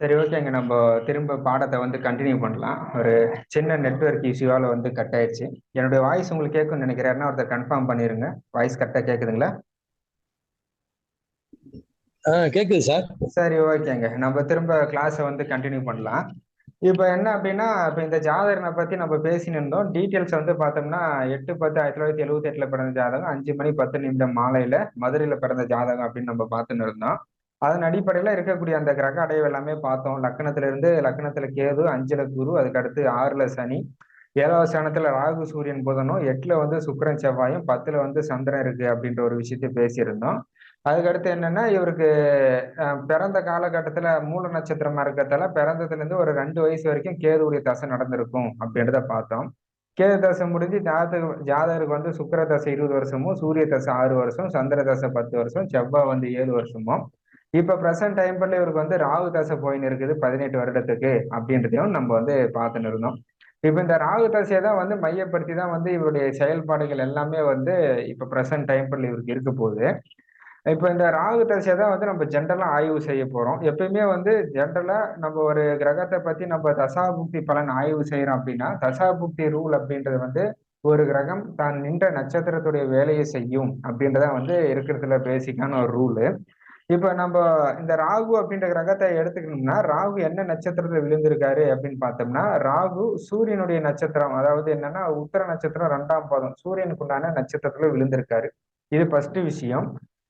சரி ஓகேங்க. நம்ம திரும்ப பாடத்தை வந்து கண்டினியூ பண்ணலாம். ஒரு சின்ன நெட்வொர்க் இஷ்யூவால் வந்து கட் ஆயிடுச்சு. என்னுடைய வாய்ஸ் உங்களுக்கு கேட்கும்னு நினைக்கிறேன்னா ஒருத்தர் கன்ஃபார்ம் பண்ணிருங்க. வாய்ஸ் கரெக்டாக கேட்குதுங்களா? ஆ கேக்குது சார். சரி ஓகேங்க. நம்ம திரும்ப கிளாஸை வந்து கண்டினியூ பண்ணலாம். இப்போ என்ன அப்படின்னா இப்போ இந்த ஜாதகனை பற்றி நம்ம பேசின்னு இருந்தோம். டீட்டெயில்ஸ் வந்து பார்த்தோம்னா எட்டு பத்து ஆயிரத்தி தொள்ளாயிரத்தி எழுபத்தி எட்டில் பிறந்த ஜாதகம் அஞ்சு மணி பத்து நிமிடம் மாலையில் மதுரையில் பிறந்த ஜாதகம் அப்படின்னு நம்ம பார்த்துன்னு இருந்தோம். அதன் அடிப்படையில் இருக்கக்கூடிய அந்த கிரக அடைவு எல்லாமே பார்த்தோம். லக்னத்துல இருந்து லக்னத்துல கேது அஞ்சுல குரு அதுக்கு அடுத்து ஆறுல சனி. ஏழாவது ஸ்தானத்துல ராகு சூரியன் புதனும் எட்டுல வந்து சுக்கரன் செவ்வாயும் பத்துல வந்து சந்திரன் இருக்கு அப்படின்ற ஒரு விஷயத்தை பேசியிருந்தோம். அதுக்கடுத்து என்னன்னா இவருக்கு பிறந்த காலகட்டத்துல மூல நட்சத்திரமா இருக்கிறதால பிறந்ததுல இருந்து ஒரு ரெண்டு வயசு வரைக்கும் கேதுடைய தசை நடந்திருக்கும் அப்படின்றத பார்த்தோம். கேது தசை முடிஞ்சு ஜாதக ஜாதகருக்கு வந்து சுக்கர தசை இருபது வருஷமும் சூரிய தசை ஆறு வருஷம் சந்திர தசை பத்து வருஷம் செவ்வாய் வந்து ஏழு வருஷமும். இப்ப பிரசன்ட் டைம் இவருக்கு வந்து ராகு தசை போயின்னு இருக்குது பதினெட்டு வருடத்துக்கு அப்படின்றதையும் நம்ம வந்து பார்த்துன்னு இருந்தோம். இப்ப இந்த ராகு தசையை தான் வந்து மையப்படுத்தி தான் வந்து இவருடைய செயல்பாடுகள் எல்லாமே வந்து இப்ப பிரசன்ட் டைம் இவருக்கு இருக்க போகுது. இப்போ இந்த ராகு தசையை தான் வந்து நம்ம ஜென்ரலாக ஆய்வு செய்ய போகிறோம் எப்பயுமே வந்து ஜென்ரலாக நம்ம ஒரு கிரகத்தை பற்றி நம்ம தசாபுக்தி பலன் ஆய்வு செய்கிறோம் அப்படின்னா தசாபுக்தி ரூல் அப்படின்றது வந்து ஒரு கிரகம் தான் நின்ற நட்சத்திரத்துடைய வேலையை செய்யும் அப்படின்றத வந்து இருக்கிறதுல பேசிக்கான ஒரு ரூலு இப்போ நம்ம இந்த ராகு அப்படின்ற கிரகத்தை எடுத்துக்கணும்னா ராகு என்ன நட்சத்திரத்துல விழுந்திருக்காரு அப்படின்னு பார்த்தோம்னா ராகு சூரியனுடைய நட்சத்திரம் அதாவது என்னன்னா உத்தர நட்சத்திரம் ரெண்டாம் பாதம் சூரியனுக்கு உண்டான நட்சத்திரத்துல விழுந்திருக்காரு. இது ஃபர்ஸ்ட் விஷயம்.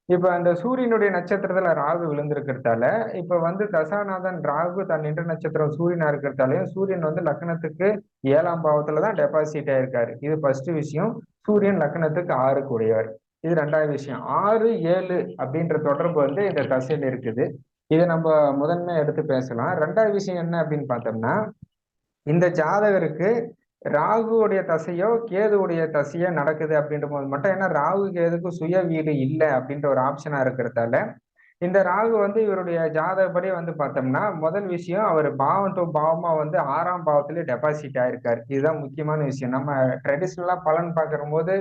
இப்ப அந்த சூரியனுடைய நட்சத்திரத்துல ராகு விழுந்திருக்கிறதால இப்ப வந்து தசாநாதன் ராகு தன் நின்ற நட்சத்திரம் சூரியனா இருக்கிறதாலையும் சூரியன் வந்து லக்னத்துக்கு ஏழாம் பாவத்துலதான் டெபாசிட் ஆயிருக்காரு. இது ஃபர்ஸ்ட் விஷயம். சூரியன் லக்னத்துக்கு ஆறுக்குடையவர் இது ரெண்டாவது விஷயம். ஆறு ஏழு அப்படின்ற தொடர்பு வந்து இந்த தசையில் இருக்குது. இதை நம்ம முதன்மையாக எடுத்து பேசலாம். ரெண்டாவது விஷயம் என்ன அப்படின்னு பார்த்தோம்னா இந்த ஜாதகருக்கு ராகுவுடைய தசையோ கேதுவுடைய தசையோ நடக்குது அப்படின்ற போது மட்டும் ஏன்னா ராகு கேதுக்கு சுய வீடு இல்லை அப்படின்ற ஒரு ஆப்ஷனா இருக்கிறதால இந்த ராகு வந்து இவருடைய ஜாதகப்படி வந்து பார்த்தோம்னா முதல் விஷயம் அவர் பாவம் டு பாவமா வந்து ஆறாம் பாவத்திலே டெபாசிட் ஆயிருக்காரு. இதுதான் முக்கியமான விஷயம். நம்ம ட்ரெடிஷ்னலா பலன் பார்க்கிற போது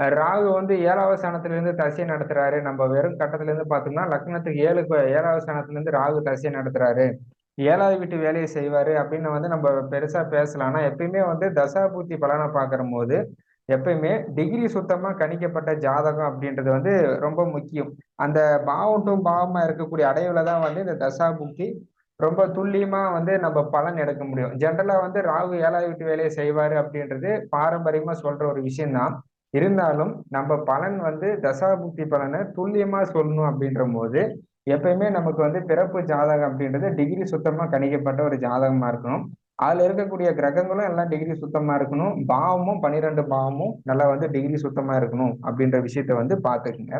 ராகு வந்து ஏழாவது ஸ்தானத்துல தசை நடத்துறாரு. நம்ம வெறும் கட்டத்துல இருந்து பார்த்தோம்னா லக்னத்துக்கு ஏழுக்கு ஏழாவது ஸ்தானத்துல இருந்து ராகு தசை நடத்துறாரு. ஏழாவது வீட்டு வேலையை செய்வாரு அப்படின்னு வந்து நம்ம பெருசா பேசலாம்னா எப்பயுமே வந்து தசாபூர்த்தி பலனை பார்க்கிற போது எப்பயுமே டிகிரி சுத்தமா கணிக்கப்பட்ட ஜாதகம் அப்படின்றது வந்து ரொம்ப முக்கியம். அந்த பாவம் டு பாவமா இருக்கக்கூடிய அடைவுல தான் வந்து இந்த தசாபுக்தி ரொம்ப துல்லியமா வந்து நம்ம பலன் எடுக்க முடியும். ஜென்ரலா வந்து ராகு ஏழாவது வீட்டு வேலையை செய்வாரு அப்படின்றது பாரம்பரியமா சொல்ற ஒரு விஷயம்தான். இருந்தாலும் நம்ம பலன் வந்து தசாபுக்தி பலனை துல்லியமா சொல்லணும் அப்படின்ற போது எப்பயுமே நமக்கு வந்து பிறப்பு ஜாதகம் அப்படின்றது டிகிரி சுத்தமா கணிக்கப்பட்ட ஒரு ஜாதகமா இருக்கணும். அதுல இருக்கக்கூடிய கிரகங்களும் எல்லாம் டிகிரி சுத்தமா இருக்கணும். பாவமும் பன்னிரெண்டு பாவமும் நல்லா வந்து டிகிரி சுத்தமா இருக்கணும் அப்படின்ற விஷயத்த வந்து பாத்துக்குங்க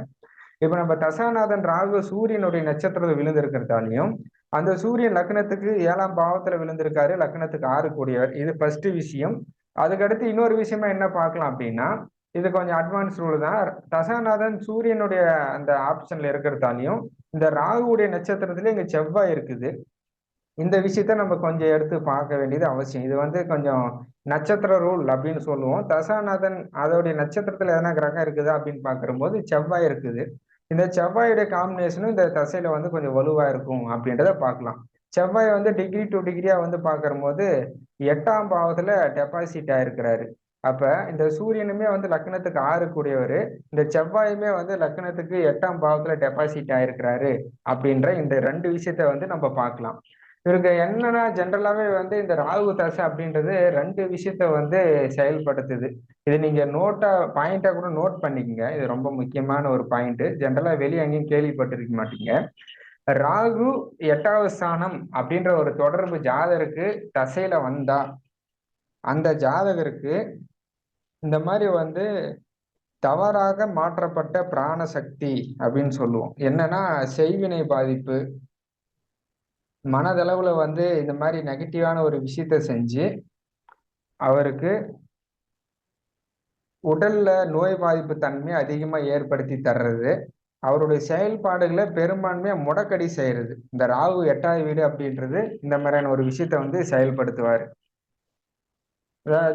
இப்ப நம்ம தசாநாதன் ராகு சூரியனுடைய நட்சத்திரத்தை விழுந்திருக்கிறதாலையும் அந்த சூரியன் லக்னத்துக்கு ஏழாம் பாவத்துல விழுந்திருக்காரு. லக்னத்துக்கு ஆறு கூடியவர். இது ஃபர்ஸ்ட் விஷயம். அதுக்கடுத்து இன்னொரு விஷயமா என்ன பார்க்கலாம் அப்படின்னா இது கொஞ்சம் அட்வான்ஸ் ரூல் தான். தசாநாதன் சூரியனுடைய அந்த ஆப்ஷன்ல இருக்கிறதாலையும் இந்த ராகுவுடைய நட்சத்திரத்துல இங்க செவ்வாய் இருக்குது. இந்த விஷயத்த நம்ம கொஞ்சம் எடுத்து பார்க்க வேண்டியது அவசியம். இது வந்து கொஞ்சம் நட்சத்திர ரூல் அப்படின்னு சொல்லுவோம். தசாநாதன் அதோடைய நட்சத்திரத்துல எதனா கிரகம் இருக்குதா அப்படின்னு பார்க்கும்போது செவ்வாய் இருக்குது. இந்த செவ்வாயுடைய காம்பினேஷனும் இந்த தசையில வந்து கொஞ்சம் வலுவா இருக்கும் அப்படின்றத பார்க்கலாம். செவ்வாய் வந்து டிகிரி டு டிகிரியா வந்து பார்க்கும்போது எட்டாம் பாவத்துல டெபாசிட் ஆயிருக்கிறாரு. அப்ப இந்த சூரியனுமே வந்து லக்னத்துக்கு ஆறு கூடியவர் இந்த செவ்வாயுமே வந்து லக்னத்துக்கு எட்டாம் பாவத்துல டெபாசிட் ஆயிருக்கிறாரு அப்படின்ற இந்த ரெண்டு விஷயத்த வந்து நம்ம பார்க்கலாம். இவருக்கு என்னன்னா ஜென்ரலாவே வந்து இந்த ராகு தசை அப்படின்றது ரெண்டு விஷயத்த வந்து செயல்படுத்துது. இது நீங்க நோட்டா பாயிண்டா கூட நோட் பண்ணிக்கங்க. இது ரொம்ப முக்கியமான ஒரு பாயிண்ட் ஜென்ரலா வெளியே எங்கேயும் கேள்விப்பட்டிருக்க மாட்டீங்க. ராகு எட்டாவது ஸ்தானம் அப்படின்ற ஒரு தொடர்பு ஜாதகருக்கு தசையில வந்தா அந்த ஜாதகருக்கு இந்த மாதிரி வந்து தவறாக மாற்றப்பட்ட பிராண சக்தி அப்படின்னு சொல்லுவோம். என்னன்னா செய்வினை பாதிப்பு மனதளவுல வந்து இந்த மாதிரி நெகட்டிவான ஒரு விஷயத்த செஞ்சு அவருக்கு உடல்ல நோய் பாதிப்பு தன்மை அதிகமா ஏற்படுத்தி தர்றது அவருடைய செயல்பாடுகளை பெரும்பான்மையா முடக்கடி செய்யறது. இந்த ராகு எட்டாவது வீடு அப்படின்றது இந்த மாதிரியான ஒரு விஷயத்த வந்து செயல்படுத்துவார்.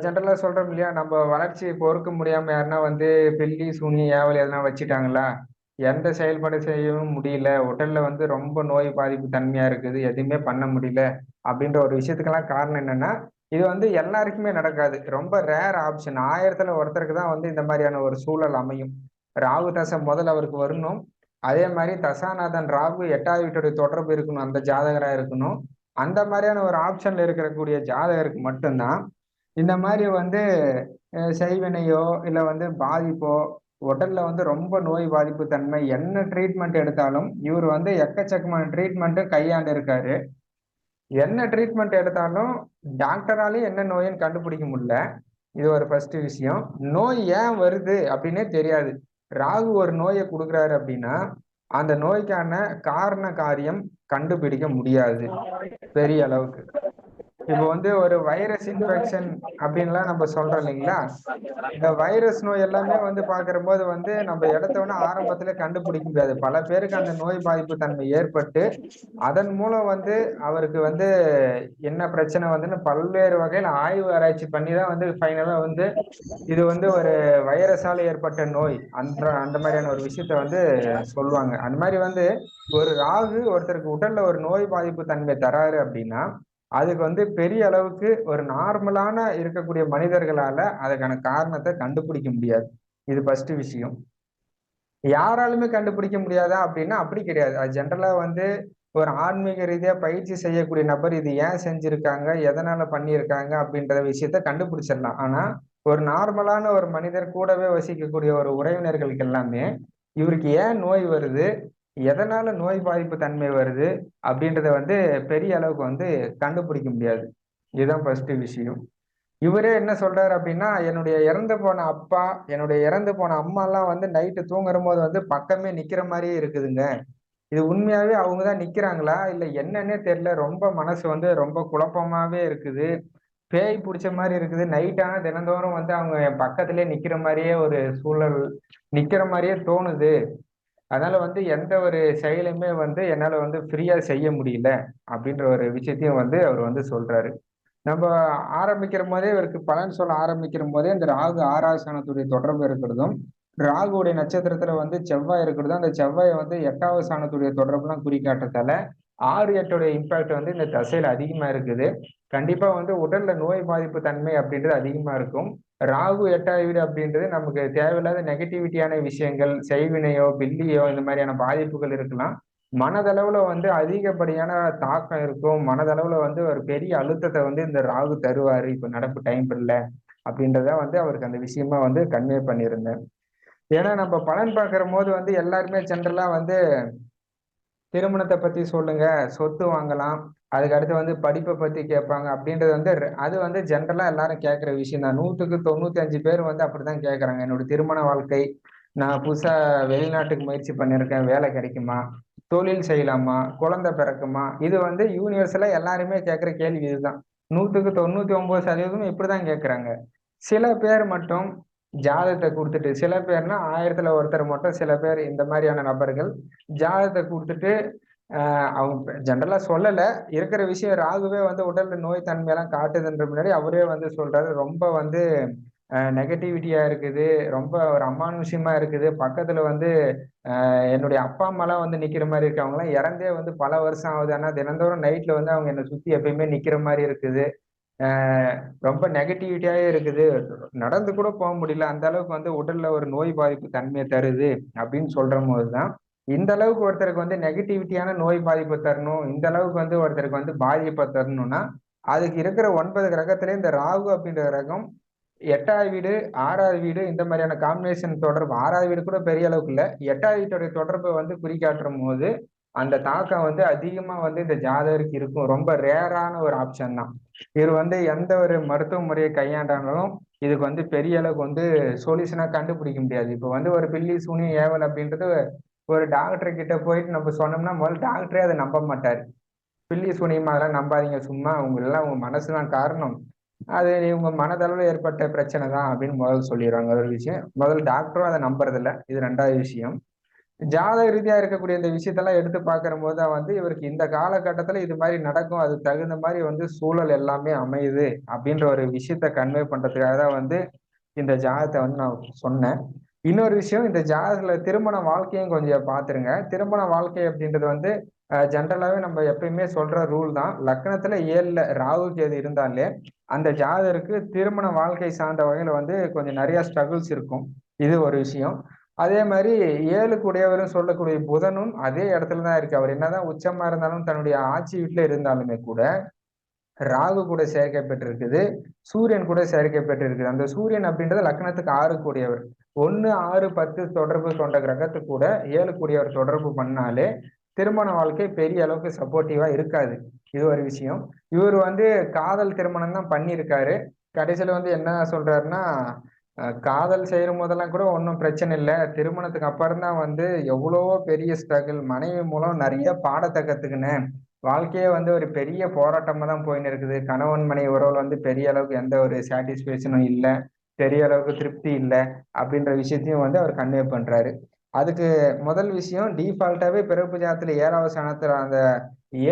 ஜென்ரலா சொல்றோம் இல்லையா நம்ம வளர்ச்சியை பொறுக்க முடியாம யாருன்னா வந்து பில்லி சூனி ஏவல் எதனா வச்சுட்டாங்களா? எந்த செயல்பாடு செய்யவும் முடியல. உடல்ல வந்து ரொம்ப நோய் பாதிப்பு தன்மையா இருக்குது. எதுவுமே பண்ண முடியல அப்படின்ற ஒரு விஷயத்துக்கெல்லாம் காரணம் என்னன்னா இது வந்து எல்லாருக்குமே நடக்காது. ரொம்ப ரேர் ஆப்ஷன் ஆயிரத்துல ஒருத்தருக்கு தான் வந்து இந்த மாதிரியான ஒரு சூழல் அமையும். ராகு தசை முதல்ல அவருக்கு வரணும். அதே மாதிரி தசாநாதன் ராகு எட்டாவது வீட்டுடைய தொடர்பு இருக்கணும். அந்த ஜாதகராக இருக்கணும். அந்த மாதிரியான ஒரு ஆப்ஷன்ல இருக்கக்கூடிய ஜாதகருக்கு மட்டும்தான் இந்த மாதிரி வந்து செய்வினையோ இல்லை வந்து பாதிப்போ உடல்ல வந்து ரொம்ப நோய் பாதிப்பு தன்மை என்ன ட்ரீட்மெண்ட் எடுத்தாலும் இவர் வந்து எக்கச்சக்கமான ட்ரீட்மெண்ட்டு கையாண்டு இருக்காரு என்ன ட்ரீட்மெண்ட் எடுத்தாலும் டாக்டராலேயும் என்ன நோயின்னு கண்டுபிடிக்க முடியல. இது ஒரு ஃபர்ஸ்ட் விஷயம். நோய் ஏன் வருது அப்படின்னே தெரியாது. ராகு ஒரு நோயை கொடுக்குறாரு அப்படின்னா அந்த நோய்க்கான காரண காரியம் கண்டுபிடிக்க முடியாது. பெரிய அளவுக்கு. இப்போ வந்து ஒரு வைரஸ் இன்ஃபெக்ஷன் அப்படின்லாம் நம்ம சொல்றோம் இல்லைங்களா? இந்த வைரஸ் நோய் எல்லாமே வந்து பாக்குற போது வந்து நம்ம இடத்த வேணா ஆரம்பத்துல கண்டுபிடிக்க முடியாது. பல பேருக்கு அந்த நோய் பாதிப்பு தன்மை ஏற்பட்டு அதன் மூலம் வந்து அவருக்கு வந்து என்ன பிரச்சனை வந்துன்னு பல்வேறு வகையில் ஆய்வு ஆராய்ச்சி பண்ணி தான் வந்து ஃபைனலா வந்து இது வந்து ஒரு வைரஸால ஏற்பட்ட நோய் அந்த அந்த மாதிரியான ஒரு விஷயத்த வந்து சொல்லுவாங்க. அந்த மாதிரி வந்து ஒரு ராகு ஒருத்தருக்கு உடல்ல ஒரு நோய் பாதிப்பு தன்மை தராரு அப்படின்னா அதுக்கு வந்து பெரிய அளவுக்கு ஒரு நார்மலான இருக்கக்கூடிய மனிதர்களால அதுக்கான காரணத்தை கண்டுபிடிக்க முடியாது. இது ஃபர்ஸ்ட் விஷயம். யாராலுமே கண்டுபிடிக்க முடியாதா அப்படின்னா அப்படி கிடையாது. அது ஜென்ரலா வந்து ஒரு ஆன்மீக ரீதியா பயிற்சி செய்யக்கூடிய நபர் இது ஏன் செஞ்சிருக்காங்க எதனால பண்ணியிருக்காங்க அப்படின்ற விஷயத்த கண்டுபிடிச்சிடலாம். ஆனா ஒரு நார்மலான ஒரு மனிதர் கூடவே வசிக்கக்கூடிய ஒரு உறவினர்களுக்கு எல்லாமே இவருக்கு ஏன் நோய் வருது எதனால நோய் பாதிப்பு தன்மை வருது அப்படின்றத வந்து பெரிய அளவுக்கு வந்து கண்டுபிடிக்க முடியாது. இதுதான் ஃபர்ஸ்ட் விஷயம். இவரே என்ன சொல்றாரு அப்படின்னா என்னுடைய இறந்து போன அப்பா என்னுடைய இறந்து போன அம்மா எல்லாம் வந்து நைட்டு தூங்குற போது வந்து பக்கமே நிக்கிற மாதிரியே இருக்குதுங்க. இது உண்மையாவே அவங்க தான் நிக்கிறாங்களா? இல்ல என்னன்னே தெரியல. ரொம்ப மனசு வந்து ரொம்ப குழப்பமாவே இருக்குது. பேய் பிடிச்ச மாதிரி இருக்குது. நைட்டான தினந்தோறும் வந்து அவங்க என் பக்கத்திலே நிக்கிற மாதிரியே ஒரு சூழல் நிக்கிற மாதிரியே தோணுது. அதனால வந்து எந்த ஒரு செயலுமே வந்து என்னால வந்து ஃப்ரீயா செய்ய முடியல அப்படின்ற ஒரு விஷயத்தையும் வந்து அவர் வந்து சொல்றாரு. நம்ம ஆரம்பிக்கிற போதே இவருக்கு பலன் சொல்ல ஆரம்பிக்கிற போதே இந்த ராகு ஆறாவது தொடர்பு இருக்கிறதும் ராகுடைய நட்சத்திரத்துல வந்து செவ்வாய் இருக்கிறதும் அந்த செவ்வாயை வந்து எட்டாவது சாணத்துடைய தொடர்புலாம் குறிக்காட்டதால ஆறு எட்டுடைய இம்பாக்ட் வந்து இந்த தசையில அதிகமா இருக்குது. கண்டிப்பா வந்து உடல்ல நோய் பாதிப்பு தன்மை அப்படின்றது அதிகமா இருக்கும். ராகு எட்டாவது வீடு அப்படின்றது நமக்கு தேவையில்லாத நெகட்டிவிட்டியான விஷயங்கள் செய்வினையோ பில்லியோ இந்த மாதிரியான பாதிப்புகள் இருக்கலாம். மனதளவுல வந்து அதிகப்படியான தாக்கம் இருக்கும். மனதளவுல வந்து ஒரு பெரிய அழுத்தத்தை வந்து இந்த ராகு தருவாரு. இப்ப நடப்பு டைம் இல்லை அப்படின்றத வந்து அவருக்கு அந்த விஷயமா வந்து கன்வே பண்ணியிருந்தேன். ஏன்னா நம்ம பலன் பார்க்கிற போது வந்து எல்லாருமே ஜென்ரலா வந்து திருமணத்தை பத்தி சொல்லுங்க சொத்து வாங்கலாம். அதுக்கு அடுத்து வந்து படிப்பை பத்தி கேட்பாங்க. அப்படின்றது வந்து அது வந்து ஜென்ரலா எல்லாரும் கேட்குற விஷயம் தான் நூற்றுக்கு தொண்ணூத்தி அஞ்சு பேர் வந்து அப்படிதான் கேட்குறாங்க. என்னோட திருமண வாழ்க்கை நான் புதுசா வெளிநாட்டுக்கு முயற்சி பண்ணியிருக்கேன் வேலை கிடைக்குமா? தொழில் செய்யலாமா? குழந்தை பிறக்குமா? இது வந்து யூனிவர்ஸலாக எல்லாருமே கேட்குற கேள்வி இதுதான். நூற்றுக்கு தொண்ணூத்தி ஒன்பது சதவீதம் இப்படிதான் கேட்குறாங்க. சில பேர் மட்டும் ஜாதகத்தை கொடுத்துட்டு சில பேர்னா ஆயிரத்துல ஒருத்தர் மட்டும் சில பேர் இந்த மாதிரியான நபர்கள் ஜாதகத்தை கொடுத்துட்டு அவங்க ஜென்ரலா சொல்லல. இருக்கிற விஷயம் ராகுவே வந்து உடல்ல நோய் தன்மையெல்லாம் காட்டுதுன்ற முன்னாடி அவரே வந்து சொல்றாரு. ரொம்ப வந்து நெகட்டிவிட்டியா இருக்குது. ரொம்ப ஒரு அமானுஷியமா இருக்குது. பக்கத்துல வந்து என்னுடைய அப்பா அம்மாலாம் வந்து நிக்கிற மாதிரி இருக்கு. அவங்களாம் இறந்தே வந்து பல வருஷம் ஆகுது. ஆனா தினந்தோறும் நைட்ல வந்து அவங்க என்னை சுத்தி எப்பயுமே நிக்கிற மாதிரி இருக்குது. ரொம்ப நெகட்டிவிட்டியாவே இருக்குது. நடந்து கூட போக முடியல. அந்த அளவுக்கு வந்து உடல்ல ஒரு நோய் பாதிப்பு தன்மையை தருது அப்படின்னு சொல்ற போதுதான் இந்த அளவுக்கு ஒருத்தருக்கு வந்து நெகட்டிவிட்டியான நோய் பாதிப்பு தரணும் இந்த அளவுக்கு வந்து ஒருத்தருக்கு வந்து பாதிப்பை தரணும்னா அதுக்கு இருக்கிற ஒன்பது கிரகத்திலே இந்த ராகு அப்படின்ற கிரகம் எட்டாவது வீடு ஆறாவது வீடு இந்த மாதிரியான காம்பினேஷன் தொடர்பு ஆறாவது வீடு கூட பெரிய அளவுக்கு இல்லை. எட்டாவது வீட்டுடைய தொடர்பை வந்து குறிக்காட்டும் போது அந்த தாக்கம் வந்து அதிகமா வந்து இந்த ஜாதகருக்கு இருக்கும். ரொம்ப ரேரான ஒரு ஆப்ஷன் தான். இவர் வந்து எந்த ஒரு மருத்துவ முறையை கையாண்டாலும் இதுக்கு வந்து பெரிய அளவுக்கு வந்து சொல்யூஷனா கண்டுபிடிக்க முடியாது. இப்போ வந்து ஒரு பில்லி சூனி ஏவல் அப்படின்றது ஒரு டாக்டர் கிட்ட போயிட்டு நம்ம சொன்னோம்னா முதல்ல டாக்டரே அதை நம்ப மாட்டாரு. பில்லி சுனியமா அதெல்லாம் நம்பாதீங்க சும்மா உங்க எல்லாம் உங்க மனசுதான் காரணம். அது உங்க மனதளவில் ஏற்பட்ட பிரச்சனை தான் அப்படின்னு முதல்ல சொல்லிடுவாங்க. ஒரு விஷயம். முதல்ல டாக்டரும் அதை நம்புறதில்ல. இது ரெண்டாவது விஷயம். ஜாதக ரீதியா இருக்கக்கூடிய இந்த விஷயத்தெல்லாம் எடுத்து பார்க்கிற போது தான் வந்து இவருக்கு இந்த காலகட்டத்துல இது மாதிரி நடக்கும். அது தகுந்த மாதிரி வந்து சூழல் எல்லாமே அமையுது அப்படின்ற ஒரு விஷயத்த கன்வே பண்றதுக்காக தான் வந்து இந்த ஜாதகத்தை வந்து நான் சொன்னேன். இன்னொரு விஷயம் இந்த ஜாதகத்துல திருமண வாழ்க்கையும் கொஞ்சம் பாத்துருங்க திருமண வாழ்க்கை அப்படின்றது வந்து ஜென்ரலாவே நம்ம எப்பயுமே சொல்ற ரூல் தான். லக்னத்துல ஏழுல ராகு கேது இருந்தாலே அந்த ஜாதகருக்கு திருமண வாழ்க்கை சார்ந்த வகையில வந்து கொஞ்சம் நிறைய ஸ்ட்ரகிள்ஸ் இருக்கும். இது ஒரு விஷயம். அதே மாதிரி ஏழுக்குடையவரும் சொல்லக்கூடிய புதனும் அதே இடத்துல தான் இருக்கு. அவர் என்னதான் உச்சமா இருந்தாலும் தன்னுடைய ஆட்சி வீட்டுல இருந்தாலுமே கூட ராகு கூட சேர்க்கை பெற்றிருக்குது சூரியன் கூட சேர்க்கை பெற்றிருக்குது. அந்த சூரியன் அப்படின்றது லக்னத்துக்கு ஆறு கூடியவர். ஒன்னு ஆறு பத்து தொடர்பு கொண்ட கிரகத்து கூட ஏழு கூடியவர் தொடர்பு பண்ணாலே திருமண வாழ்க்கை பெரிய அளவுக்கு சப்போர்ட்டிவா இருக்காது. இது ஒரு விஷயம். இவர் வந்து காதல் திருமணம் தான் பண்ணியிருக்காரு. கடைசியில வந்து என்ன சொல்றாருன்னா காதல் செய்யும் போதெல்லாம் கூட ஒன்றும் பிரச்சனை இல்லை. திருமணத்துக்கு அப்புறம் தான் வந்து எவ்வளவோ பெரிய ஸ்ட்ரகிள் மனைவி மூலம் நிறைய பாடத்தை கத்துக்கினேன். வாழ்க்கையே வந்து ஒரு பெரிய போராட்டமா தான் போயின்னு இருக்குது. கணவன் மனைவி உறவுல வந்து பெரிய அளவுக்கு எந்த ஒரு சாட்டிஸ்பேக்ஷனும் இல்லை. பெரிய அளவுக்கு திருப்தி இல்லை. அப்படின்ற விஷயத்தையும் வந்து அவர் கன்வே பண்றாரு. அதுக்கு முதல் விஷயம் டிஃபால்ட்டாவே பிறப்பு ஜாதத்துல ஏழாவது ஸ்தானத்துல அந்த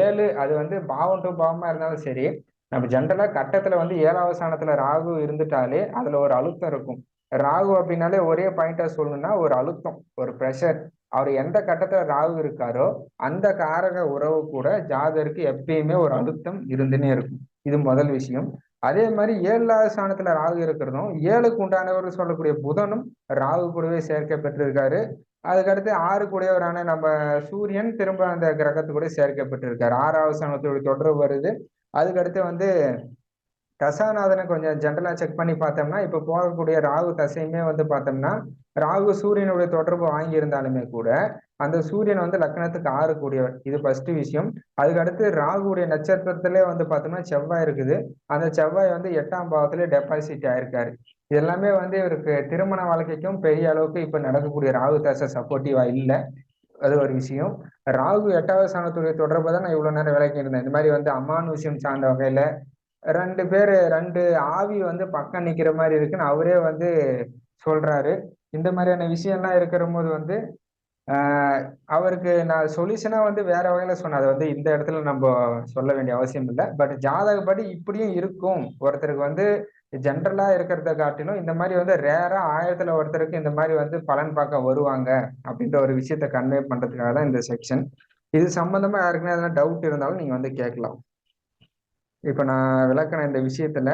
ஏழு அது வந்து பாவம் டு பாவமா இருந்தாலும் சரி நம்ம ஜென்ரலா கட்டத்துல வந்து ஏழாவது ஸ்தானத்துல ராகு இருந்துட்டாலே அதுல ஒரு அழுத்தம் இருக்கும். ராகு அப்படின்னாலே ஒரே பாயிண்டா சொல்லணும்னா ஒரு அழுத்தம் ஒரு ப்ரெஷர் அவர் எந்த கட்டத்துல ராகு இருக்காரோ அந்த காரக உறவு கூட ஜாதருக்கு எப்பயுமே ஒரு அழுத்தம் இருந்துனே இருக்கும். இது முதல் விஷயம். அதே மாதிரி ஏழாவது ஸ்தானத்துல ராகு இருக்கிறதும் ஏழுக்கு உண்டானவர் சொல்லக்கூடிய புதனும் ராகு கூடவே சேர்க்கை பெற்றிருக்காரு. அதுக்கடுத்து ஆறு கூடியவரான நம்ம சூரியன் திரும்ப அந்த கிரகத்து கூட சேர்க்கப்பட்டிருக்காரு ஆறாவது ஸ்தானத்தோட தொடர்பு வருது. அதுக்கடுத்து வந்து தசாநாதனை கொஞ்சம் ஜென்ரலா செக் பண்ணி பார்த்தோம்னா இப்ப போகக்கூடிய ராகு தசையுமே வந்து பார்த்தோம்னா ராகு சூரியனுடைய தொடர்பு வாங்கி இருந்தாலுமே கூட அந்த சூரியன் வந்து லக்னத்துக்கு ஆறு கூடியவர். இது ஃபர்ஸ்ட் விஷயம். அதுக்கடுத்து ராகுடைய நட்சத்திரத்திலே வந்து பார்த்தோம்னா செவ்வாய் இருக்குது. அந்த செவ்வாய் வந்து எட்டாம் பாவத்திலே டெபாசிட் ஆயிருக்காரு. இது எல்லாமே வந்து இவருக்கு திருமண வாழ்க்கைக்கும் பெரிய அளவுக்கு இப்ப நடக்கக்கூடிய ராகு தசை சப்போர்ட்டிவா இல்லை. அது ஒரு விஷயம். ராகு எட்டாவது ஸ்தானத்துடைய தொடர்பு தான் நான் இவ்வளவு நேரம் விளக்கி இருந்தேன் இந்த மாதிரி வந்து அம்மான் விஷயம் சார்ந்த வகையில ரெண்டு பேர் ரெண்டு ஆவி வந்து பக்கம் நிக்கிற மாதிரி இருக்குன்னு அவரே வந்து சொல்றாரு. இந்த மாதிரியான விஷயம்லாம் இருக்கிற போது வந்து அவருக்கு நான் சொல்யூஷனா வந்து வேற வகையில சொன்னேன். அதை வந்து இந்த இடத்துல நம்ம சொல்ல வேண்டிய அவசியம் இல்லை. பட் ஜாதகப்படி இப்படியும் இருக்கும். ஒருத்தருக்கு வந்து ஜென்ரலா இருக்கிறத காட்டிலும் இந்த மாதிரி வந்து ரேரா ஆயிரத்துல ஒருத்தருக்கு இந்த மாதிரி வந்து பலன் பார்க்க வருவாங்க அப்படின்ற ஒரு விஷயத்த கன்வே பண்றதுக்காக தான் இந்த செக்ஷன் இது சம்பந்தமா யாருக்குன்னா எதனா டவுட் இருந்தாலும் நீங்க வந்து கேட்கலாம். இப்ப நான் விளக்கின இந்த விஷயத்துல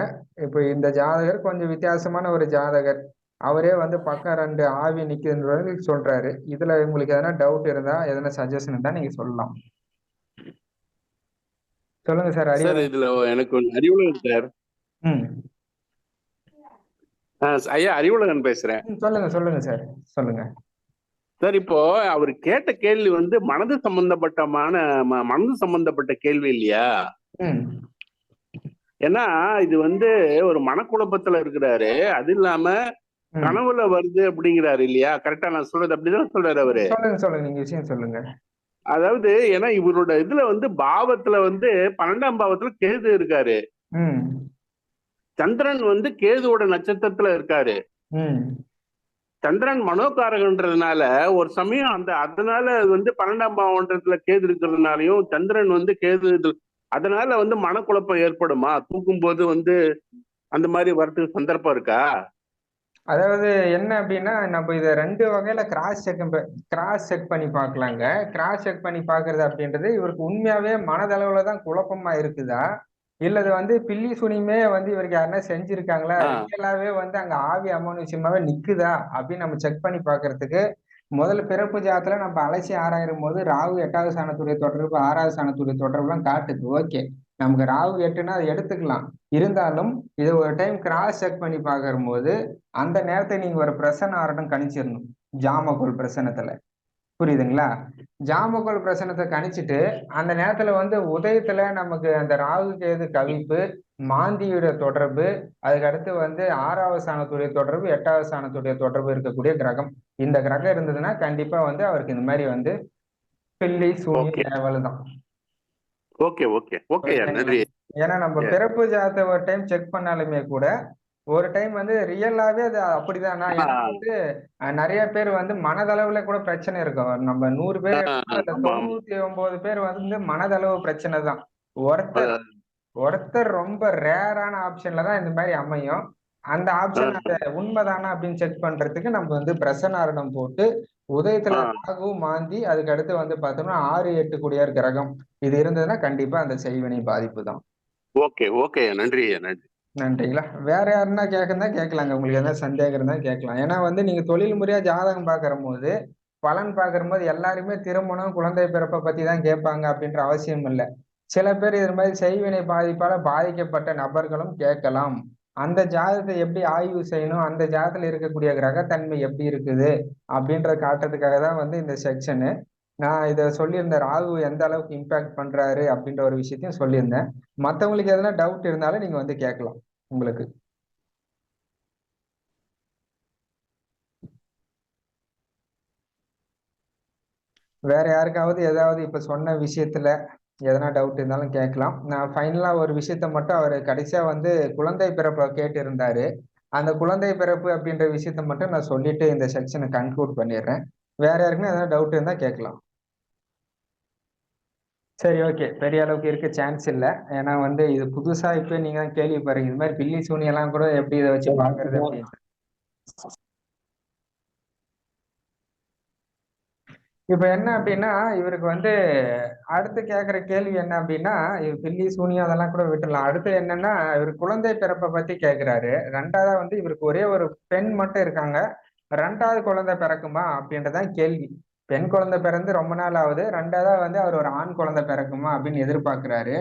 இப்ப இந்த ஜாதகர் கொஞ்சம் வித்தியாசமான ஒரு ஜாதகர். அவரே வந்து பக்கம் ரெண்டு ஆவி நிக்குதுன்றது சொல்றாரு. இதுல உங்களுக்கு எதனா டவுட் இருந்தா எதனா சஜஷன் இருந்தா நீங்க சொல்லலாம். சொல்லுங்க சார் அறிவு. இதுல எனக்கு அறிவுலகன் சார். ஐயா அறிவுலகன் பேசுறேன். சொல்லுங்க சொல்லுங்க சார் சொல்லுங்க. சார் இப்போ அவர் கேட்ட கேள்வி வந்து மனது சம்பந்தப்பட்டமான மனது சம்பந்தப்பட்ட கேள்வி இல்லையா? ஏன்னா இது வந்து ஒரு மனக்குழப்பத்துல இருக்கிறாரு. அது இல்லாம. கனவுல வருது அப்படிங்கிறாரு இல்லையா? கரெக்டா நான் சொல்றது அப்படிதான் சொல்றாரு அவரு? சொல்லுங்க சொல்லுங்க. நீங்க விஷயம் சொல்லுங்க. அதாவது ஏன்னா இவரோட இதுல வந்து பாவத்துல வந்து பன்னெண்டாம் பாவத்துல கேது இருக்காரு. சந்திரன் வந்து கேதுவோட நட்சத்திரத்துல இருக்காரு. சந்திரன் மனோகாரகன்றதுனால ஒரு சமயம் அந்த அதனால அது வந்து பன்னெண்டாம் பாவன்றதுல கேது இருக்கிறதுனாலயும் சந்திரன் வந்து கேது அதனால வந்து மனக்குழப்பம் ஏற்படுமா? தூக்கும் போது வந்து அந்த மாதிரி வரதுக்கு சந்தர்ப்பம் இருக்கா? அதாவது என்ன அப்படின்னா நம்ம இதை ரெண்டு வகையில கிராஸ் செக் கிராஸ் செக் பண்ணி பார்க்கலாங்க. கிராஸ் செக் பண்ணி பார்க்கிறது அப்படின்றது இவருக்கு உண்மையாவே மனதளவுல தான் குழப்பமா இருக்குதா? இல்ல இது வந்து பில்லி சுனியுமே வந்து இவருக்கு யாருன்னா செஞ்சிருக்காங்களா. ரியலாவே வந்து அங்க ஆவி அம்மன் விஷயமாவே நிக்குதா? அப்படின்னு நம்ம செக் பண்ணி பார்க்கிறதுக்கு முதல்ல பிறப்பு ஜாதத்துல நம்ம அலசி ஆராயிரும் போது ராகு எட்டாவது சாணத்துடைய தொடர்பு ஆறாவது சாணத்துடைய தொடர்புலாம் காட்டுது ஓகே நமக்கு ராகு எட்டுன்னா அதை எடுத்துக்கலாம். இருந்தாலும் இதை ஒரு டைம் கிராஸ் செக் பண்ணி பார்க்கும்போது அந்த நேரத்தை நீங்க ஒரு பிரசன்ன ஆரடம் கணிச்சிடணும். ஜாமகோல் பிரசனத்துல புரியுதுங்களா? ஜாமகோல் பிரசனத்தை கணிச்சிட்டு அந்த நேரத்துல வந்து உதயத்துல நமக்கு அந்த ராகு கேது கவிப்பு மாந்தியோட தொடர்பு அதுக்கடுத்து வந்து ஆறாவது ஸ்தானத்துடைய தொடர்பு எட்டாவது ஸ்தானத்துடைய தொடர்பு இருக்கக்கூடிய கிரகம். இந்த கிரகம் இருந்ததுன்னா கண்டிப்பா வந்து அவருக்கு இந்த மாதிரி வந்து பில்லி சூனி Okay. தேவல் தான் ஓகே. Okay okay. நன்றி. ஏன்னா நம்ம. பிறப்பு ஜாதத்தை ஒரு டைம் செக் பண்ணாலுமே கூட ஒரு டைம் வந்து ரியலாவே அது அப்படிதானா. வந்து நிறைய பேர் வந்து மனதளவுல கூட பிரச்சனை இருக்கும். நம்ம நூறு பேர். தொண்ணூத்தி ஒன்பது பேர் வந்து மனதளவு பிரச்சனை தான் ஒருத்தர் ஒருத்தர் ரொம்ப ரேரான ஆப்ஷன்ல தான் இந்த மாதிரி அமையும். அந்த ஆப்ஷன் அந்த உண்மைதானா அப்படின்னு செக் பண்றதுக்கு நம்ம வந்து பிரசனாரணம் போட்டு உதயத்துல. ராகு மாந்தி அதுக்கு அடுத்து வந்து பார்த்தோம்னா ஆறு எட்டு குடியார் கிரகம். இது இருந்ததுன்னா கண்டிப்பா அந்த செய்வினை பாதிப்பு தான். ஓகே ஓகே நன்றி நன்றி. நன்றிங்களா? வேற யாருன்னா கேட்கறதா கேட்கலாங்க உங்களுக்கு எதாவது சந்தேகம் இருந்தா கேட்கலாம் ஏன்னா வந்து நீங்க தொழில் முறையா ஜாதகம் பார்க்கிற போது பலன் பார்க்கிற போது எல்லாருமே திருமணம் குழந்தை பிறப்பை பத்தி தான் கேட்பாங்க அப்படின்ற அவசியம் இல்லை. சில பேர் இது மாதிரி செய்வினை பாதிப்பால பாதிக்கப்பட்ட நபர்களும் கேட்கலாம். அந்த ஜாதகத்தை எப்படி ஆய்வு செய்யணும்? அந்த ஜாதகத்துல இருக்கக்கூடிய கிரகத்தன்மை எப்படி இருக்குது? அப்படின்றத காட்டுறதுக்காக தான் வந்து இந்த செக்ஷனு நான் இதை சொல்லியிருந்தேன் ராகு எந்த அளவுக்கு இம்பாக்ட் பண்றாரு அப்படின்ற ஒரு விஷயத்தையும் சொல்லியிருந்தேன். மற்றவங்களுக்கு எதனா டவுட் இருந்தாலும் நீங்க வந்து கேட்கலாம் உங்களுக்கு. வேற யாருக்காவது ஏதாவது இப்ப சொன்ன விஷயத்துல எதனா டவுட் இருந்தாலும் கேட்கலாம். நான் ஃபைனலா ஒரு விஷயத்த மட்டும் அவர் கடைசியா வந்து குழந்தை பிறப்பை கேட்டு இருந்தாரு அந்த குழந்தை பிறப்பு அப்படின்ற விஷயத்த மட்டும் நான் சொல்லிட்டு இந்த செக்ஷனை கன்க்ளூட் பண்ணிடுறேன். வேற யாருக்குமே எதனா டவுட் இருந்தா கேட்கலாம். சரி ஓகே பெரிய அளவுக்கு இருக்க சான்ஸ் இல்லை. ஏன்னா வந்து இது புதுசா இப்போ நீங்க தான் பாருங்க இது மாதிரி பில்லி சூனியெல்லாம் கூட எப்படி இதை வச்சு பாக்குறது அப்படின்னு. இப்ப என்ன அப்படின்னா இவருக்கு வந்து அடுத்து கேட்குற கேள்வி என்ன அப்படின்னா இவர் பில்லி சூனியா அதெல்லாம் கூட விட்டுலாம் அடுத்து என்னன்னா இவர் குழந்தை பிறப்பை பத்தி கேட்கிறாரு ரெண்டாவதா வந்து இவருக்கு ஒரே ஒரு பெண் மட்டும் இருக்காங்க. ரெண்டாவது குழந்தை பிறக்குமா அப்படின்றதான் கேள்வி. பெண் குழந்தை பிறந்து ரொம்ப நாள் ஆகுது. ரெண்டாவதா வந்து அவர் ஒரு ஆண் குழந்தை பிறக்குமா அப்படின்னு எதிர்பார்க்கிறாரு.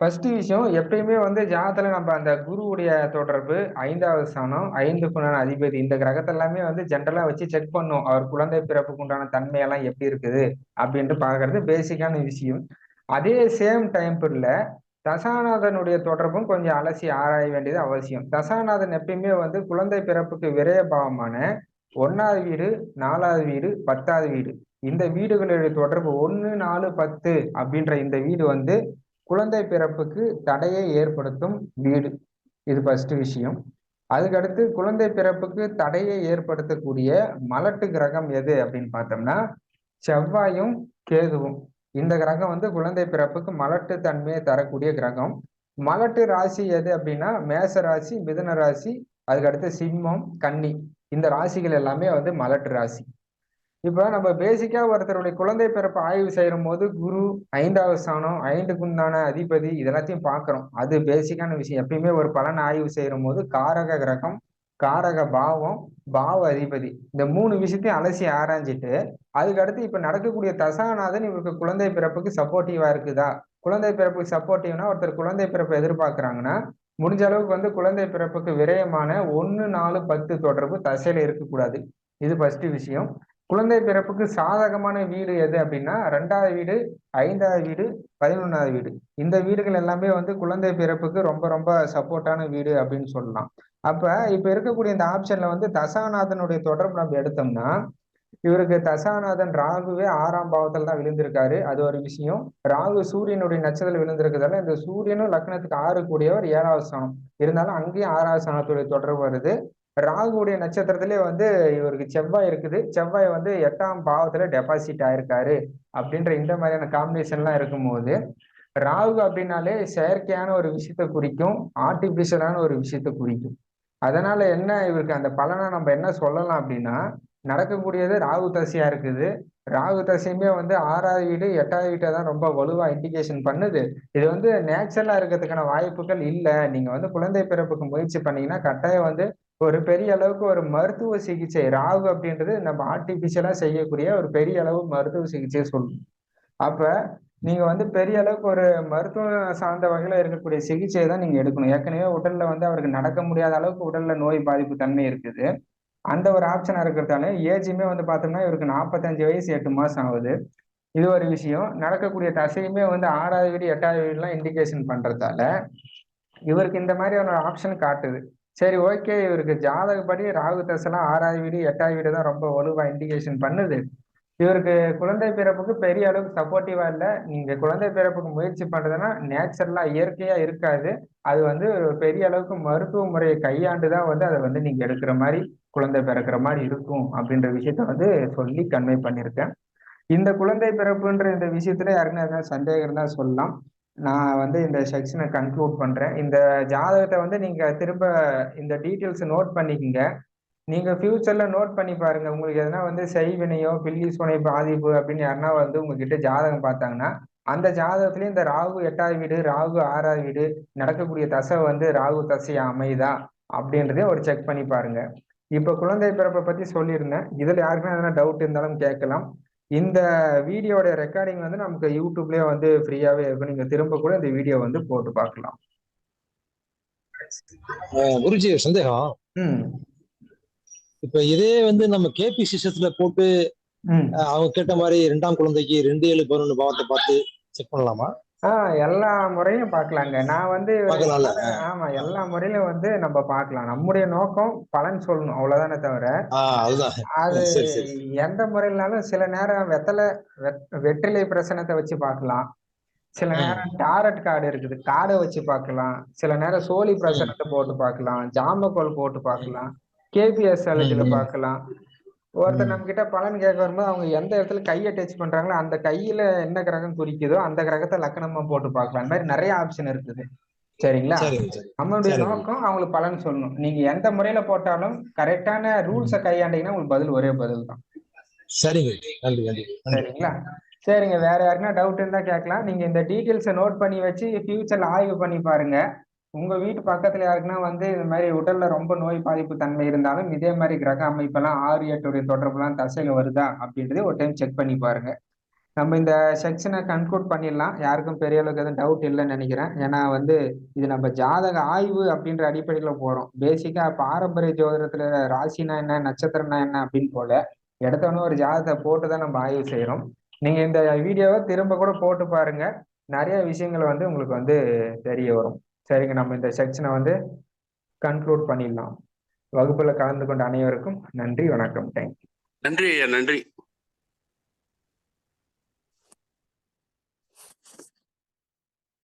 ஃபர்ஸ்ட் விஷயம் எப்பயுமே வந்து ஜாதத்துல நம்ம அந்த குருவுடைய தொடர்பு ஐந்தாவது ஸ்தானம் ஐந்துக்குண்டான அதிபதி இந்த கிரகத்தை எல்லாமே வந்து ஜென்ரலா வச்சு செக் பண்ணும். அவர் குழந்தை பிறப்புக்கு உண்டான தன்மையெல்லாம் எப்படி இருக்குது அப்படின்ட்டு பாக்குறது பேசிக்கான விஷயம். அதே சேம் டைம் பீரியட்ல தசாநாதனுடைய தொடர்பும் கொஞ்சம் அலசி ஆராய வேண்டியது அவசியம். தசாநாதன் எப்பயுமே வந்து குழந்தை பிறப்புக்கு விரயபாவமான ஒன்னாவது வீடு நாலாவது வீடு பத்தாவது வீடு. இந்த வீடுகளுடைய தொடர்பு ஒன்று நாலு பத்து அப்படின்ற இந்த வீடு வந்து குழந்தை பிறப்புக்கு தடையை ஏற்படுத்தும் வீடு. இது ஃபர்ஸ்ட் விஷயம். அதுக்கடுத்து குழந்தை பிறப்புக்கு தடையை ஏற்படுத்தக்கூடிய மலட்டு கிரகம் எது அப்படின்னு பார்த்தோம்னா செவ்வாயும் கேதுவும். இந்த கிரகம் வந்து குழந்தை பிறப்புக்கு மலட்டு தன்மையை தரக்கூடிய கிரகம். மலட்டு ராசி எது அப்படின்னா மேச ராசி மிதுன ராசி அதுக்கடுத்து சிம்மம் கன்னி. இந்த ராசிகள் எல்லாமே வந்து மலட்டு ராசி. இப்ப நம்ம பேசிக்கா ஒருத்தருடைய குழந்தை பிறப்பு ஆய்வு செய்யும் போது குரு ஐந்தாவது ஸ்தானம் ஐந்துக்கு உண்டான அதிபதி இதெல்லாத்தையும் பார்க்கிறோம். அது பேசிக்கான விஷயம். எப்பயுமே ஒரு பலன் ஆய்வு செய்யும் போது காரக கிரகம் காரக பாவம் பாவ அதிபதி இந்த மூணு விஷயத்தையும் அலசி ஆராய்ஞ்சிட்டு அதுக்கு அடுத்து இப்ப நடக்கக்கூடிய தசாநாதன் இவருக்கு குழந்தை பிறப்புக்கு சப்போர்ட்டிவா இருக்குதா? குழந்தை பிறப்புக்கு சப்போர்ட்டிவ்னா ஒருத்தர் குழந்தை பிறப்பை எதிர்பார்க்குறாங்கன்னா முடிஞ்ச அளவுக்கு வந்து குழந்தை பிறப்புக்கு விரயமான ஒன்னு நாலு பத்து தொடர்பு தசையில இருக்கக்கூடாது. இது ஃபர்ஸ்ட் விஷயம். குழந்தை பிறப்புக்கு சாதகமான வீடு எது அப்படின்னா ரெண்டாவது வீடு ஐந்தாவது வீடு பதினொன்றாவது வீடு. இந்த வீடுகள் எல்லாமே வந்து குழந்தை பிறப்புக்கு ரொம்ப ரொம்ப சப்போர்ட்டான வீடு அப்படின்னு சொல்லலாம். அப்ப இப்ப இருக்கக்கூடிய இந்த ஆப்ஷன்ல வந்து தசாநாதனுடைய தொடர்பு நம்ம எடுத்தோம்னா இவருக்கு தசாநாதன் ராகுவே ஆறாம் பாவத்தில் தான் விழுந்திருக்காரு. அது ஒரு விஷயம். ராகு சூரியனுடைய நட்சத்திரம் விழுந்திருக்கிறதால இந்த சூரியனும் லக்னத்துக்கு ஆறு கூடியவர் ஏழாவது ஸ்தானம். இருந்தாலும் அங்கேயும் ஆறாவது ஸ்தானத்துடைய தொடர்பு வருது. ராகுடைய நட்சத்திரத்திலே வந்து இவருக்கு செவ்வாய் இருக்குது. செவ்வாய் வந்து எட்டாம் பாவத்துல டெபாசிட் ஆயிருக்காரு அப்படின்ற இந்த மாதிரியான காம்பினேஷன்லாம் இருக்கும்போது ராகு அப்படின்னாலே செயற்கையான ஒரு விஷயத்த குறிக்கும் ஆர்டிபிஷியலான ஒரு விஷயத்த குறிக்கும். அதனால என்ன இவருக்கு அந்த பலனை நம்ம என்ன சொல்லலாம் அப்படின்னா நடக்கக்கூடியது ராகு தசையா இருக்குது. ராகு தசையுமே வந்து ஆறாவது வீடு எட்டாவது வீட்டை தான் ரொம்ப வலுவா இண்டிகேஷன் பண்ணுது. இது வந்து நேச்சுரலா இருக்கிறதுக்கான வாய்ப்புகள் இல்லை. நீங்க வந்து குழந்தை பிறப்புக்கு முயற்சி பண்ணீங்கன்னா கட்டாயம் வந்து ஒரு பெரிய அளவுக்கு ஒரு மருத்துவ சிகிச்சை ராகு அப்படின்றது நம்ம ஆர்டிபிஷியலா செய்யக்கூடிய ஒரு பெரிய அளவு மருத்துவ சிகிச்சை சொல்லணும் அப்ப நீங்க வந்து பெரிய அளவுக்கு ஒரு மருத்துவ சார்ந்த வகையில இருக்கக்கூடிய சிகிச்சையை தான் நீங்க எடுக்கணும். ஏற்கனவே உடல்ல வந்து அவருக்கு நடக்க முடியாத அளவுக்கு உடல்ல நோய் பாதிப்பு தன்மை இருக்குது. அந்த ஒரு ஆப்ஷனாக இருக்கிறதால ஏஜுமே வந்து பார்த்தோம்னா இவருக்கு நாற்பத்தஞ்சு வயசு எட்டு மாதம் ஆகுது. இது ஒரு விஷயம். நடக்கக்கூடிய தசையுமே வந்து ஆறாவது வீடு எட்டாவது வீடுலாம் இண்டிகேஷன் பண்ணுறதால இவருக்கு இந்த மாதிரியான ஆப்ஷன் காட்டுது. சரி ஓகே இவருக்கு ஜாதகப்படி ராகு தசைலாம் ஆறாவது வீடு எட்டாவது வீடு தான் ரொம்ப வலுவாக இண்டிகேஷன் பண்ணுது. இவருக்கு குழந்தை பிறப்புக்கு பெரிய அளவுக்கு சப்போர்ட்டிவா இல்லை. நீங்க குழந்தை பிறப்புக்கு முயற்சி பண்றதுன்னா நேச்சுரலா இயற்கையா இருக்காது. அது வந்து பெரிய அளவுக்கு மருத்துவ முறையை கையாண்டு தான் வந்து அதை வந்து நீங்க எடுக்கிற மாதிரி குழந்தை பிறக்கிற மாதிரி இருக்கும் அப்படின்ற விஷயத்த வந்து சொல்லி கன்வே பண்ணியிருக்கேன். இந்த குழந்தை பிறப்புன்ற இந்த விஷயத்துல யாருக்குன்னா எதனா சந்தேகம் இருந்தால் சொல்லலாம். நான் வந்து இந்த செக்ஷனை கன்க்ளூட் பண்றேன். இந்த ஜாதகத்தை வந்து நீங்க திரும்ப இந்த டீட்டெயில்ஸ் நோட் பண்ணிக்கங்க. நீங்க ஃபியூச்சர்ல நோட் பண்ணி பாருங்க. உங்களுக்கு எதனா வந்து செய்வினையோ பில்லி சுனை பாதிப்பு அப்படின்னு யாருன்னா வந்து உங்ககிட்ட ஜாதகம் பார்த்தாங்கன்னா அந்த ஜாதகத்துலேயும் இந்த ராகு எட்டாவது வீடு ராகு ஆறாவது வீடு நடக்கக்கூடிய தசை வந்து ராகு தசையா அமைதா அப்படின்றதையும் ஒரு செக் பண்ணி பாருங்க. இப்ப குழந்தை பிறப்பை பத்தி சொல்லியிருந்தேன். இதுல யாருக்குன்னா எதனா டவுட் இருந்தாலும் கேட்கலாம். இந்த வீடியோட ரெக்கார்டிங் வந்து நமக்கு யூடியூப்லயே வந்து ஃப்ரீயாவே இருக்கும். நீங்க திரும்ப கூட இந்த வீடியோ வந்து போட்டு பார்க்கலாம். குருஜி சந்தேகம். இப்ப இதே வந்து நம்ம கேபி சிஸ்டத்துல போட்டு அவங்க கேட்ட மாதிரி ரெண்டாம் குழந்தைக்கு ரெண்டு ஏழு பதினொன்று பாவத்தை பார்த்து செக் பண்ணலாமா? ஆஹ் எல்லா முறையும் பார்க்கலாங்க நான் வந்து ஆமா எல்லா முறையிலும் வந்து நம்ம பார்க்கலாம் நம்முடைய நோக்கம் பலன் சொல்லணும். அவ்வளவுதானே தவிர அது எந்த முறையினாலும் சில நேரம் வெத்தலை வெத்- வெற்றிலை பிரசனத்தை வச்சு பார்க்கலாம் சில. நேரம் டாரட் கார்டு இருக்குது கார்டை வச்சு பார்க்கலாம் சில நேரம் சோழி பிரசனத்தை போட்டு பார்க்கலாம் ஜாம்பக்கோல் போட்டு பார்க்கலாம் கேபிஎஸ் அலஜில ம். பார்க்கலாம் ஒருத்தர். நம்ம கிட்ட பலன் கேட்க வரும்போது அவங்க எந்த இடத்துல கையை டச் பண்றாங்களோ அந்த கையில என்ன கிரகம் குறிக்குதோ அந்த கிரகத்தை லக்கணமா போட்டு பார்க்கலாம். இந்த மாதிரி நிறைய ஆப்ஷன் இருக்குது. சரிங்களா? சரிங்க சரி. நம்மளுடைய. நோக்கம் அவங்களுக்கு பலன் சொல்லணும். நீங்க எந்த முறையில போட்டாலும் கரெக்டான ரூல்ஸை கையாண்டீங்கன்னா உங்களுக்கு பதில் ஒரே பதில் தான். சரிங்க நன்றி நன்றி. நன்றி. சரிங்களா? சரிங்க வேற யாருக்குன்னா டவுட் இருந்தா கேட்கலாம். நீங்க இந்த டீட்டெயில்ஸை நோட் பண்ணி வச்சு ஃபியூச்சர்ல ஆய்வு பண்ணி பாருங்க. உங்க வீட்டு பக்கத்துல யாருக்குன்னா வந்து இந்த மாதிரி உடல்ல ரொம்ப நோய் பாதிப்பு தன்மை இருந்தாலும் இதே மாதிரி கிரக அமைப்பெல்லாம் ஆறு எட்டுடைய தொடர்புலாம் தசையில வருதா அப்படின்றதே ஒரு டைம் செக் பண்ணி பாருங்க. நம்ம இந்த செக்ஷனை கன்க்ளூட் பண்ணிடலாம். யாருக்கும் பெரிய அளவுக்கு எதுவும் டவுட் இல்லைன்னு நினைக்கிறேன். ஏன்னா வந்து இது நம்ம ஜாதக ஆய்வு அப்படின்ற அடிப்படையில போறோம். பேசிக்கா பாரம்பரிய ஜோதிடத்துல ராசினா என்ன நட்சத்திரம்னா என்ன அப்படின்னு போல எடுத்தோன்னே ஒரு ஜாதகத்தை போட்டு தான் நம்ம ஆய்வு செய்கிறோம் நீங்க இந்த வீடியோவை திரும்ப கூட போட்டு பாருங்க. நிறைய விஷயங்கள் வந்து உங்களுக்கு வந்து தெரிய வரும். சரிங்க நம்ம இந்த செக்ஷனை வந்து கன்க்ளூட் பண்ணிடலாம். வகுப்புல கலந்து கொண்ட அனைவருக்கும் நன்றி வணக்கம். தேங்க்யூ நன்றி நன்றி.